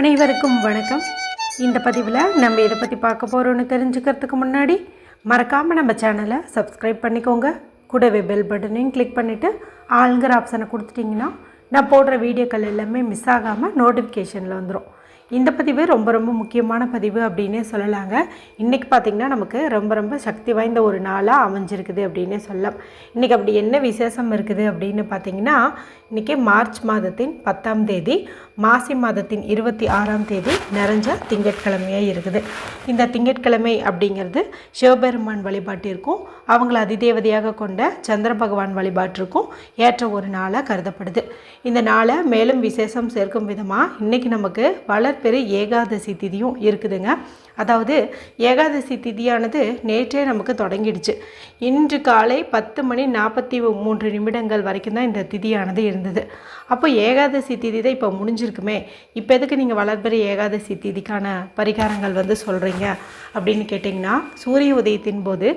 அனைவருக்கும் வணக்கம். இந்த பதிவில் நம்ம இதை பற்றி பார்க்க போகிறோன்னு தெரிஞ்சுக்கிறதுக்கு முன்னாடி மறக்காமல் நம்ம சேனலை சப்ஸ்கிரைப் பண்ணிக்கோங்க. கூடவே பெல் பட்டனையும் கிளிக் பண்ணிவிட்டு ஆளுங்கிற ஆப்ஷனை கொடுத்துட்டிங்கன்னா நான் போடுற வீடியோக்கள் எல்லாமே மிஸ் ஆகாமல் நோட்டிஃபிகேஷனில் வந்துடும் இந்த பதிவு ரொம்ப ரொம்ப முக்கியமான பதிவு அப்படின்னே சொல்லலாங்க. இன்றைக்கி பார்த்திங்கன்னா நமக்கு ரொம்ப ரொம்ப சக்தி வாய்ந்த ஒரு நாளாக அமைஞ்சிருக்குது அப்படின்னே சொல்லலாம். இன்றைக்கி அப்படி என்ன விசேஷம் இருக்குது அப்படின்னு பார்த்தீங்கன்னா இன்றைக்கி மார்ச் மாதத்தின் பத்தாம் தேதி மாசி மாதத்தின் இருபத்தி ஆறாம் தேதி நிறைஞ்ச திங்கட்கிழமையாக இருக்குது. இந்த திங்கட்கிழமை அப்படிங்கிறது சிவபெருமான் வழிபாட்டிற்கும் அவங்கள அதிதேவதையாக கொண்ட சந்திர பகவான் வழிபாட்டிற்கும் ஏற்ற ஒரு நாளாக கருதப்படுது. இந்த நாளை மேலும் விசேஷம் சேர்க்கும் விதமாக இன்றைக்கி நமக்கு வளர்பெரு ஏகாதசி திதியும் இருக்குதுங்க. அதாவது ஏகாதசி திதியானது நேற்றே நமக்கு தொடங்கிடுச்சு. இன்று காலை பத்து மணி நாற்பத்தி மூன்று நிமிடங்கள் வரைக்கும் தான் இந்த திதியானது இருந்தது. அப்போ ஏகாதசி திதி தான் இப்போ முடிஞ்சிருக்குமே. இப்போ எதுக்கு நீங்கள் வளர்பெரு ஏகாதசி திதிக்கான பரிகாரங்கள் வந்து சொல்கிறீங்க அப்படின்னு கேட்டிங்கன்னா சூரிய உதயத்தின் போது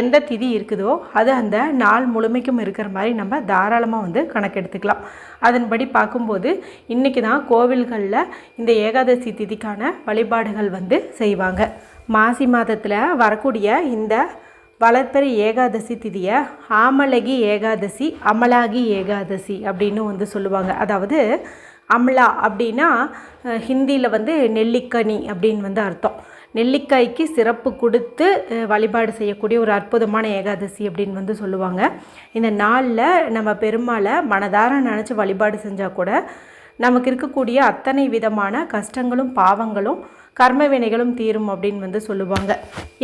எந்த திதி இருக்குதோ அது அந்த நாள் முழுமைக்கும் இருக்கிற மாதிரி நம்ம தாராளமாக வந்து கணக்கெடுத்துக்கலாம். அதன்படி பார்க்கும்போது இன்றைக்கி தான் கோவில்களில் இந்த ஏகாதசி திதிக்கான வழிபாடுகள் வந்து செய்வாங்க. மாசி மாதத்தில் வரக்கூடிய இந்த வளர்ப்பெரு ஏகாதசி திதியை ஆமலகி ஏகாதசி அமலாகி ஏகாதசி அப்படின்னு வந்து சொல்லுவாங்க. அதாவது அமலா அப்படின்னா ஹிந்தியில் வந்து நெல்லிக்கனி அப்படின்னு வந்து அர்த்தம். நெல்லிக்காய்க்கு சிறப்பு கொடுத்து வழிபாடு செய்யக்கூடிய ஒரு அற்புதமான ஏகாதசி அப்படின்னு வந்து சொல்லுவாங்க. இந்த நாளில் நம்ம பெருமாளை மனதார நினச்சி வழிபாடு செஞ்சால் கூட நமக்கு இருக்கக்கூடிய அத்தனை விதமான கஷ்டங்களும் பாவங்களும் கர்ம வினைகளும் தீரும் அப்படின்னு வந்து சொல்லுவாங்க.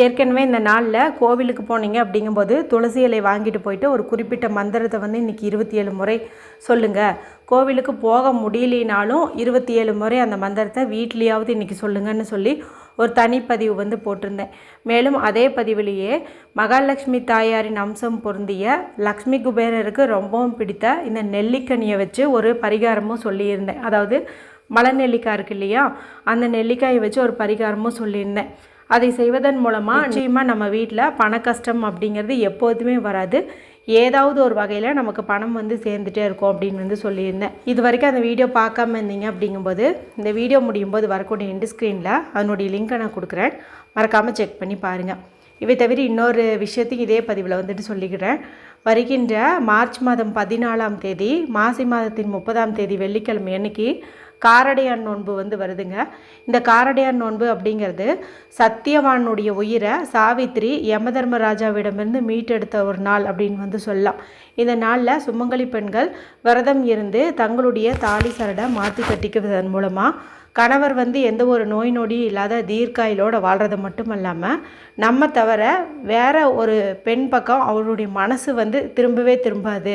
ஏற்கனவே இந்த நாளில் கோவிலுக்கு போனீங்க அப்படிங்கும்போது துளசி இலை வாங்கிட்டு போயிட்டு ஒரு குறிப்பிட்ட மந்திரத்தை வந்து இன்றைக்கி இருபத்தி ஏழு முறை சொல்லுங்கள் கோவிலுக்கு போக முடியலினாலும் இருபத்தி ஏழு முறை அந்த மந்திரத்தை வீட்லேயாவது இன்றைக்கி சொல்லுங்கன்னு சொல்லி ஒரு தனிப்பதிவு வந்து போட்டிருந்தேன். மேலும் அதே பதிவிலேயே மகாலட்சுமி தாயாரின் அம்சம் பொருந்திய லக்ஷ்மி குபேரருக்கு ரொம்பவும் பிடித்த இந்த நெல்லிக்கனியை வச்சு ஒரு பரிகாரமும் சொல்லியிருந்தேன். அதாவது மலை நெல்லிக்காய் இருக்கு இல்லையா? அந்த நெல்லிக்காயை வச்சு ஒரு பரிகாரமும் சொல்லியிருந்தேன். அதை செய்வதன் மூலமாக நிச்சயமாக நம்ம வீட்டில் பண கஷ்டம் அப்படிங்கிறது எப்போதுமே வராது. ஏதாவது ஒரு வகையில் நமக்கு பணம் வந்து சேர்ந்துட்டே இருக்கும் அப்படின்னு வந்து சொல்லியிருந்தேன். இது வரைக்கும் அந்த வீடியோ பார்க்காம இருந்தீங்க அப்படிங்கும்போது இந்த வீடியோ முடியும் போது வரக்கூடிய எண்டு ஸ்க்ரீனில் அதனுடைய லிங்க்கை நான் கொடுக்குறேன். மறக்காமல் செக் பண்ணி பாருங்கள் இவை தவிர இன்னொரு விஷயத்தையும் இதே பதிவில் வந்துட்டு சொல்லிக்கிறேன். வருகின்ற மார்ச் மாதம் பதினாலாம் தேதி மாசி மாதத்தின் முப்பதாம் தேதி வெள்ளிக்கிழமை அன்னைக்கு காரடையான் நோன்பு வந்து வருதுங்க. இந்த காரடையான் நோன்பு அப்படிங்கிறது சத்தியவானுடைய உயிரை சாவித்ரி யமதர்மராஜாவிடமிருந்து மீட்டெடுத்த ஒரு நாள் அப்படின்னு வந்து சொல்லலாம். இந்த நாளில் சுமங்கலி பெண்கள் விரதம் இருந்து தங்களுடைய தாலி சரடை மாற்றி கட்டிக்குவதன் மூலமாக கணவர் வந்து எந்த ஒரு நோய் நொடியும் இல்லாத தீர்க்காயிலோடு வாழ்கிறது மட்டும் இல்லாமல் நம்ம தவிர வேற ஒரு பெண் பக்கம் அவருடைய மனசு வந்து திரும்பவே திரும்பாது.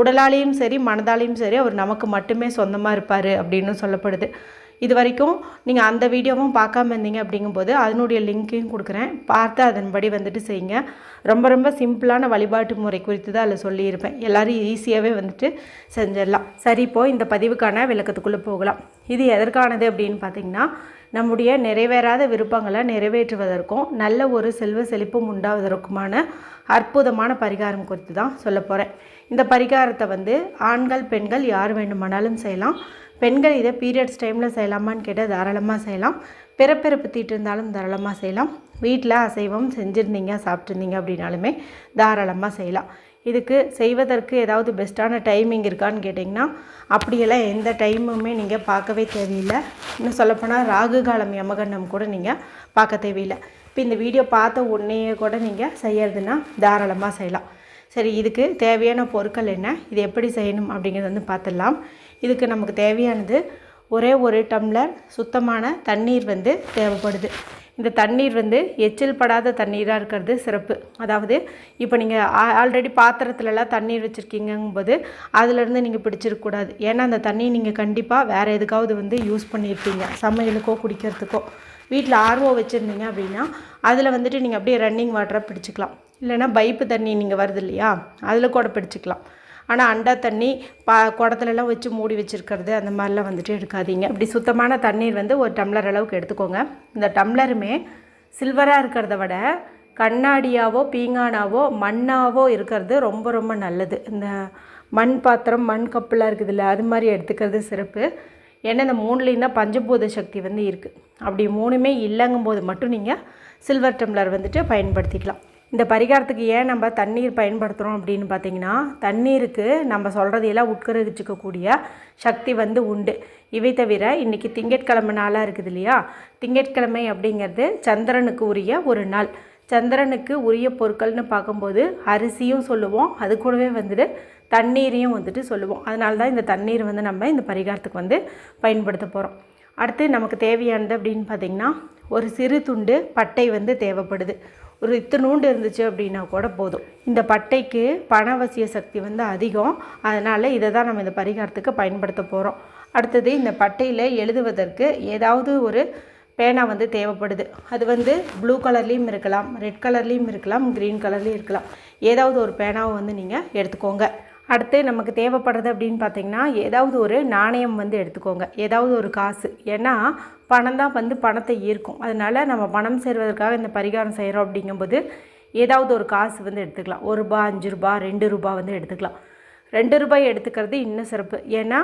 உடலாலையும் சரி மனதாலையும் சரி அவர் நமக்கு மட்டுமே சொந்தமாக இருப்பார் அப்படின்னு சொல்லப்படுது. இது வரைக்கும் நீங்கள் அந்த வீடியோவும் பார்க்காம இருந்தீங்க அப்படிங்கும்போது அதனுடைய லிங்க்கையும் கொடுக்குறேன். பார்த்து அதன்படி வந்துட்டு செய்யுங்க. ரொம்ப ரொம்ப சிம்பிளான வழிபாட்டு முறை குறித்து தான் அதில் சொல்லியிருப்பேன். எல்லோரும் ஈஸியாகவே வந்துட்டு செஞ்சிடலாம். சரி இப்போது இந்த பதிவுக்கான விளக்கத்துக்குள்ளே போகலாம். இது எதற்கானது அப்படின்னு பார்த்தீங்கன்னா நம்முடைய நிறைவேறாத விருப்பங்களை நிறைவேற்றுவதற்கும் நல்ல ஒரு செல்வ செழிப்பும் உண்டாவதற்குமான அற்புதமான பரிகாரம் குறித்து தான் சொல்ல போகிறேன் இந்த பரிகாரத்தை வந்து ஆண்கள் பெண்கள் யார் வேண்டுமானாலும் செய்யலாம். பெண்கள் இதை பீரியட்ஸ் டைமில் செய்யலாமான்னு கேட்டால் தாராளமாக செய்யலாம். பிறப்பிறப்பு தீட்டு இருந்தாலும் தாராளமாக செய்யலாம். வீட்டில் அசைவம் செஞ்சுருந்தீங்க சாப்பிட்ருந்தீங்க அப்படின்னாலுமே தாராளமாக செய்யலாம். இதுக்கு செய்வதற்கு ஏதாவது பெஸ்ட்டான டைமிங் இருக்கான்னு கேட்டிங்கன்னா அப்படியெல்லாம் எந்த டைமுமே நீங்கள் பார்க்கவே தேவையில்லை. இன்னும் சொல்லப்போனால் ராகு காலம் யமகண்டம் கூட நீங்கள் பார்க்க தேவையில்லை. இப்போ இந்த வீடியோ பார்த்த உடனேயே கூட நீங்கள் செய்யறதுன்னா தாராளமாக செய்யலாம். சரி இதுக்கு தேவையான பொருட்கள் என்ன? இது எப்படி செய்யணும் அப்படிங்கிறது வந்து பார்த்துடலாம். இதுக்கு நமக்கு தேவையானது ஒரே ஒரு டம்ளர் சுத்தமான தண்ணீர் வந்து தேவைப்படுது. இந்த தண்ணீர் வந்து எச்சில் படாத தண்ணீராக இருக்கிறது சிறப்பு. அதாவது இப்போ நீங்கள் ஆல்ரெடி பாத்திரத்துலலாம் தண்ணீர் வச்சுருக்கீங்கும்போது அதிலேருந்து நீங்கள் பிடிச்சிருக்கக்கூடாது ஏன்னா அந்த தண்ணி நீங்கள் கண்டிப்பாக வேறு எதுக்காவது வந்து யூஸ் பண்ணியிருப்பீங்க. சமையலுக்கோ குடிக்கிறதுக்கோ. வீட்டில் ஆர்வோ வச்சுருந்தீங்க அப்படின்னா அதில் வந்துட்டு நீங்கள் அப்படியே ரன்னிங் வாட்டராக பிடிச்சிக்கலாம். இல்லைன்னா பைப்பு தண்ணி நீங்கள் வருது இல்லையா அதில் கூட பிடிச்சிக்கலாம். ஆனால் அண்டா தண்ணி பா குடத்துலலாம் வச்சு மூடி வச்சுருக்கிறது அந்த மாதிரிலாம் வந்துட்டு எடுக்காதீங்க. இப்படி சுத்தமான தண்ணீர் வந்து ஒரு டம்ளர் அளவுக்கு எடுத்துக்கோங்க. இந்த டம்ளருமே சில்வராக இருக்கிறத விட கண்ணாடியாவோ பீங்கானாவோ மண்ணாவோ இருக்கிறது ரொம்ப ரொம்ப நல்லது. இந்த மண் பாத்திரம் மண் கப்பெல்லாம் இருக்குதுல்ல அது மாதிரி எடுத்துக்கிறது சிறப்பு. ஏன்னா இந்த மூணுலேயும் தான் பஞ்சபூத சக்தி வந்து இருக்குது அப்படி மூணுமே இல்லைங்கும்போது மட்டும் நீங்கள் சில்வர் டம்ளர் வந்துட்டு பயன்படுத்திக்கலாம். இந்த பரிகாரத்துக்கு ஏன் நம்ம தண்ணீர் பயன்படுத்துகிறோம் அப்படின்னு பார்த்தீங்கன்னா தண்ணீருக்கு நம்ம சொல்கிறதையெல்லாம் உட்கரிச்சிக்கக்கூடிய சக்தி வந்து உண்டு. இவை தவிர இன்றைக்கி திங்கட்கிழமை நாளாக இருக்குது இல்லையா? திங்கட்கிழமை அப்படிங்கிறது சந்திரனுக்கு உரிய ஒரு நாள். சந்திரனுக்கு உரிய பொருட்கள்னு பார்க்கும்போது அரிசியும் சொல்லுவோம். அது கூடவே வந்துட்டு தண்ணீரையும் வந்துட்டு சொல்லுவோம். அதனால தான் இந்த தண்ணீர் வந்து நம்ம இந்த பரிகாரத்துக்கு வந்து பயன்படுத்த போகிறோம் அடுத்து நமக்கு தேவையானது அப்படின்னு பார்த்திங்கன்னா ஒரு சிறு துண்டு பட்டை வந்து தேவைப்படுது. ஒரு இத்தனூண்டு இருந்துச்சு அப்படின்னா கூட போதும். இந்த பட்டைக்கு பணவசிய சக்தி வந்து அதிகம். அதனால் இதை தான் நம்ம இந்த பரிகாரத்துக்கு பயன்படுத்த போகிறோம் அடுத்தது இந்த பட்டையில் எழுதுவதற்கு ஏதாவது ஒரு பேனா வந்து தேவைப்படுது. அது வந்து ப்ளூ கலர்லேயும் இருக்கலாம் ரெட் கலர்லேயும் இருக்கலாம் க்ரீன் கலர்லேயும் இருக்கலாம். ஏதாவது ஒரு பேனாவை வந்து நீங்கள் எடுத்துக்கோங்க. அடுத்து நமக்கு தேவைப்படுறது அப்படின்னு பார்த்தீங்கன்னா ஏதாவது ஒரு நாணயம் வந்து எடுத்துக்கோங்க. ஏதாவது ஒரு காசு. ஏன்னா பணம் தான் வந்து பணத்தை ஈர்க்கும். அதனால் நம்ம பணம் சேர்வதற்காக இந்த பரிகாரம் செய்கிறோம் அப்படிங்கும்போது ஏதாவது ஒரு காசு வந்து எடுத்துக்கலாம். ஒரு ரூபா அஞ்சு ரூபா ரெண்டு ரூபா வந்து எடுத்துக்கலாம். ரெண்டு ரூபாய் எடுத்துக்கிறது இன்னும் சிறப்பு. ஏன்னா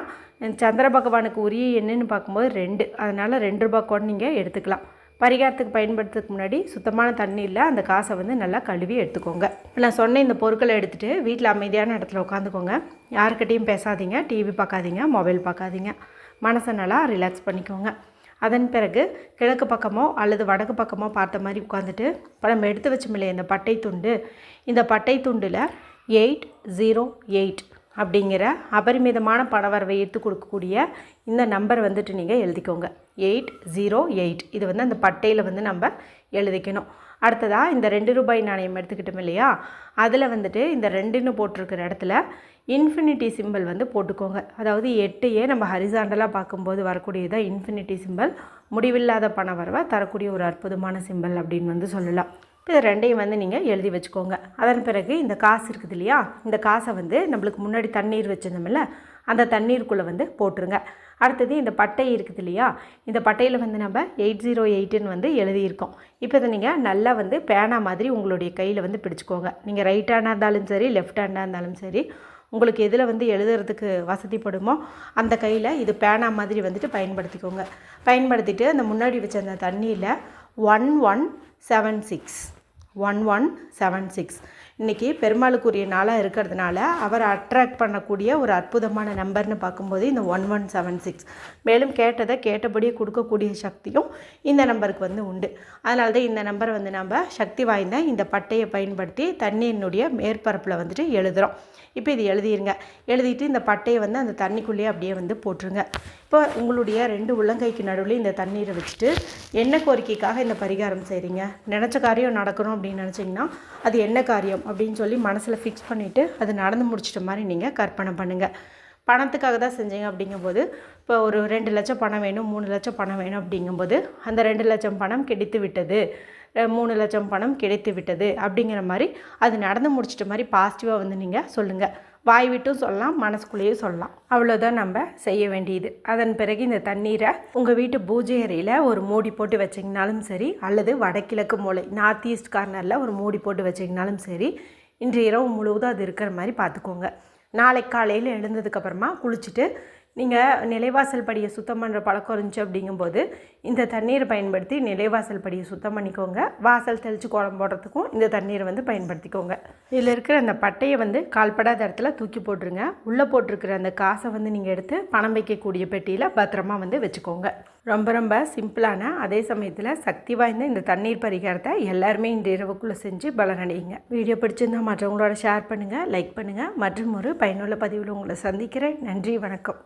சந்திர பகவானுக்கு உரிய என்னன்னு பார்க்கும்போது ரெண்டு. அதனால் ரெண்டு ரூபா கூட நீங்கள் எடுத்துக்கலாம். பரிகாரத்துக்கு பயன்படுத்துறதுக்கு முன்னாடி சுத்தமான தண்ணியில் அந்த காசை வந்து நல்லா கழுவி எடுத்துக்கோங்க. நான் சொன்ன இந்த பொருட்களை எடுத்துகிட்டு வீட்டில் அமைதியான இடத்துல உட்காந்துக்கோங்க யாருக்கிட்டையும் பேசாதீங்க டிவி பார்க்காதீங்க மொபைல் பார்க்காதீங்க மனசை நல்லா ரிலாக்ஸ் பண்ணிக்கோங்க. அதன் பிறகு கிழக்கு பக்கமோ அல்லது வடக்கு பக்கமோ பார்த்த மாதிரி உட்காந்துட்டு இப்போ நம்ம எடுத்து வச்சோமில்லையே இந்த பட்டை துண்டு. இந்த பட்டை துண்டில் எயிட் ஜீரோ எயிட் அப்படிங்கிற அபரிமிதமான பணவரவை எடுத்து கொடுக்கக்கூடிய இந்த நம்பர் வந்துட்டு நீங்கள் எழுதிக்கோங்க. Eight zero eight. இது வந்து அந்த பட்டையில் வந்து நம்ம எழுதிக்கணும். அடுத்ததாக இந்த ரெண்டு ரூபாய் நாணயம் எடுத்துக்கிட்டோம் இல்லையா? அதில் வந்துட்டு இந்த ரெண்டுன்னு போட்டிருக்கிற இடத்துல இன்ஃபினிட்டி சிம்பிள் வந்து போட்டுக்கோங்க. அதாவது எட்டையே நம்ம ஹரிசாண்டலாக பார்க்கும்போது வரக்கூடியதாக இன்ஃபினிட்டி சிம்பிள் முடிவில்லாத பண வரவை தரக்கூடிய ஒரு அற்புதமான சிம்பிள் அப்படின்னு வந்து சொல்லலாம். இப்போ ரெண்டையும் வந்து நீங்கள் எழுதி வச்சுக்கோங்க. அதன் பிறகு இந்த காசு இருக்குது இல்லையா? இந்த காசை வந்து நம்மளுக்கு முன்னாடி தண்ணீர் வச்சுருந்தோம்ல அந்த தண்ணீருக்குள்ளே வந்து போட்டுருங்க. அடுத்தது இந்த பட்டை இருக்குது இல்லையா? இந்த பட்டையில் வந்து நம்ம எயிட் ஜீரோ எயிட்டுன்னு வந்து எழுதியிருக்கோம். இப்போ இதை நீங்கள் நல்லா வந்து பேனா மாதிரி உங்களுடைய கையில் வந்து பிடிச்சிக்கோங்க. நீங்கள் ரைட் ஹேண்டாக இருந்தாலும் சரி லெஃப்ட் ஹேண்டாக இருந்தாலும் சரி உங்களுக்கு எதில் வந்து எழுதுறதுக்கு வசதிப்படுமோ அந்த கையில் இது பேனா மாதிரி வந்துட்டு பயன்படுத்திக்கோங்க. பயன்படுத்திட்டு அந்த முன்னாடி வச்ச அந்த தண்ணியில் one one seven six one one seven six இன்றைக்கி பெருமாளுக்குரிய நாளாக இருக்கிறதுனால அவரை அட்ராக்ட் பண்ணக்கூடிய ஒரு அற்புதமான நம்பர்னு பார்க்கும்போது இந்த ஒன் ஒன் செவன் சிக்ஸ் மேலும் கேட்டதை கேட்டபடியே கொடுக்கக்கூடிய சக்தியும் இந்த நம்பருக்கு வந்து உண்டு. அதனால தான் இந்த நம்பரை வந்து நம்ம சக்தி வாய்ந்த இந்த பட்டையை பயன்படுத்தி தண்ணியினுடைய மேற்பரப்பில் வந்துட்டு எழுதுகிறோம் இப்போ இது எழுதிருங்க. எழுதிட்டு இந்த பட்டையை வந்து அந்த தண்ணிக்குள்ளேயே அப்படியே வந்து போட்டுருங்க. இப்போ உங்களுடைய ரெண்டு உள்ளங்கைக்கு நடுவில் இந்த தண்ணீரை வச்சுட்டு என்ன கோரிக்கைக்காக இந்த பரிகாரம் செய்கிறீங்க நினச்ச காரியம் நடக்கணும் அப்படின்னு நினச்சிங்கன்னா அது என்ன காரியம் அப்படின்னு சொல்லி மனசில் ஃபிக்ஸ் பண்ணிவிட்டு அது நடந்து முடிச்சிட்ட மாதிரி நீங்கள் கற்பனை பண்ணுங்கள் பணத்துக்காக தான் செஞ்சீங்க அப்படிங்கும்போது இப்போ ஒரு ரெண்டு லட்சம் பணம் வேணும் மூணு லட்சம் பணம் வேணும் அப்படிங்கும்போது அந்த ரெண்டு லட்சம் பணம் கிடைத்து விட்டது மூணு லட்சம் பணம் கிடைத்து விட்டது அப்படிங்கிற மாதிரி அது நடந்து முடிச்சிட்ட மாதிரி பாசிட்டிவாக வந்து நீங்கள் சொல்லுங்கள் வாய் விட்டும் சொல்லலாம் மனசுக்குள்ளேயும் சொல்லலாம். அவ்வளோதான் நம்ம செய்ய வேண்டியது. அதன் பிறகு இந்த தண்ணீரை உங்கள் வீட்டு பூஜை அறையில் ஒரு மூடி போட்டு வச்சிங்கனாலும் சரி அல்லது வடகிழக்கு மூளை நார்த் ஈஸ்ட் கார்னரில் ஒரு மூடி போட்டு வச்சிங்கனாலும் சரி இன்று இரவு முழுவதும் அது இருக்கிற மாதிரி பார்த்துக்கோங்க. நாளை காலையில் எழுந்ததுக்கப்புறமா குளிச்சுட்டு நீங்கள் நிலைவாசல் படியை சுத்தம் பண்ணுற பழக்கம் இருந்துச்சு அப்படிங்கும்போது இந்த தண்ணீரை பயன்படுத்தி நிலைவாசல் படியை சுத்தம் பண்ணிக்கோங்க. வாசல் தெளித்து குழம்பு போடுறதுக்கும் இந்த தண்ணீரை வந்து பயன்படுத்திக்கோங்க. இதில் இருக்கிற அந்த பட்டையை வந்து கால்படாத இடத்துல தூக்கி போட்டுருங்க. உள்ளே போட்டிருக்கிற அந்த காசை வந்து நீங்கள் எடுத்து பணம் வைக்கக்கூடிய பெட்டியில் பத்திரமா வந்து வச்சுக்கோங்க. ரொம்ப ரொம்ப சிம்பிளான அதே சமயத்தில் சக்தி வாய்ந்த இந்த தண்ணீர் பரிகாரத்தை எல்லாருமே இந்த இரவுக்குள்ளே செஞ்சு பலனடையுங்க. வீடியோ பிடிச்சிருந்தால் மற்றவங்களோட ஷேர் பண்ணுங்கள் லைக் பண்ணுங்கள் மற்றும் ஒரு பயனுள்ள பதிவில் உங்களை சந்திக்கிறேன். நன்றி வணக்கம்.